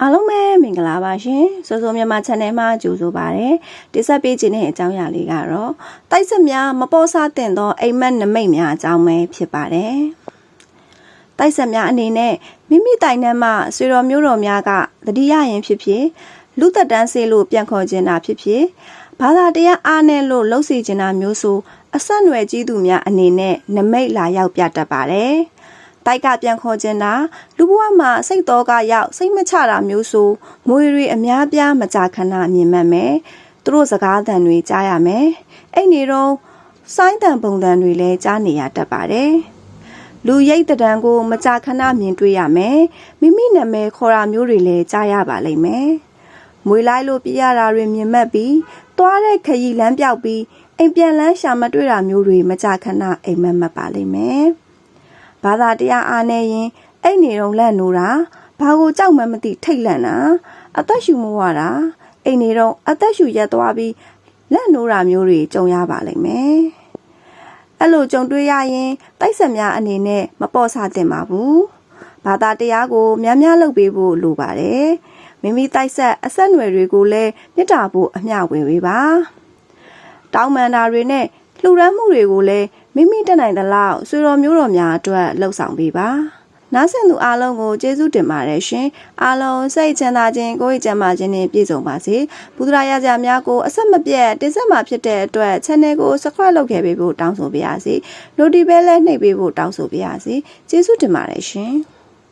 အားလုံးပဲမင်္ဂလာပါရှင်စိုးစိုးမြန်မာ channel မှာကြိုဆိုပါရစေတိဆက်ပေးခြင်းတဲ့အကြောင်းအရာလေးကတော့တိုက်ဆက်များမပေါ်စားတင်သောအိမ်မက်နမိတ်များအကြောင်းပဲဖြစ်ပါတယ်တိုက်ဆက်များအနေနဲ့မိမိတိုင်ထဲမှာဆွေတော်မျိုးတော်များကတတိယရင်ဖြစ်ဖြစ်လူသက်တန်းစေလို့ပြန်ခေါ်ခြင်းတာဖြစ်ဖြစ်ဘာသာတရားအားနဲ့လို့လှုပ်စီခြင်းတာမျိုးဆိုအဆက်အနွယ်ကြီးသူများအနေနဲ့နမိတ်လာရောက်ပြတတ်ပါတယ် တိုက်ကပြန်ခေါ်ခြင်းတာလူဘဝမှာစိတ်တော်ကရောက်စိတ်မချတာမျိုးဆိုမွေတွေအများပြားမကြာခဏမြင်မှတ်မယ်သူတို့စကားသံတွေကြားရမယ်အဲ့နေတော့စိုင်းတန်ပုံတန်တွေလည်းကြားနေရတတ်ပါတယ်လူရိတ်တံကိုမကြာခဏမြင်တွေ့ရမယ်မိမိနာမည်ခေါ်တာမျိုးတွေလည်းကြားရပါလိမ့်မယ်မွေလိုက်လို့ပြရတာတွေမြင်မှတ်ပြီးသွားတဲ့ခရီးလမ်းပြောက်ပြီးအိမ်ပြန်လန်းရှာမတွေ့တာမျိုးတွေမကြာခဏအိမ်မက်မှတ်ပါလိမ့်မယ် ဘာသာတရားအားနေရင်အဲ့နေတော့လက်နိုးတာဘာကိုကြောက်မှမသိထိတ်လန့်တာအသက်ရှူမဝတာအိမ်နေတော့အသက်ရှူရက်သွားပြီးလက်နိုးတာမျိုးတွေကြုံရပါလိမ့်မယ်အဲ့လိုကြုံတွေ့ရရင်တိုက်ဆက်များအနေနဲ့မပေါ်ဆသင့်ပါဘူးဘာသာတရားကိုများများလုပ်ပေးဖို့လိုပါတယ်မိမိတိုက်ဆက်အဆက်အနွယ်တွေကိုလည်းမြတ်တာဖို့အမျှဝေဝေပါတောင်းပန်တာတွေနဲ့လှူဒန်းမှုတွေကိုလည်း မိမိတက်နိုင်သလောက်ဆွေတော်မျိုးတော်များအတွက်လှုပ်ဆောင်ပေးပါနားဆင်သူအားလုံးကိုကျေးဇူးတင်ပါတယ်ရှင်အားလုံးစိတ်ချမ်းသာခြင်းကိုယ်ကျန်းမာခြင်းနဲ့ပြည့်စုံပါစေဘုရားရကြများကိုအဆက်မပြတ်တင်ဆက်မှာဖြစ်တဲ့အတွက် channel ကို subscribe လုပ်ခဲ့ပေးဖို့တောင်းဆိုပါရစေ notification လည်းနှိပ်ပေးဖို့တောင်းဆိုပါရစေကျေးဇူးတင်ပါတယ်ရှင်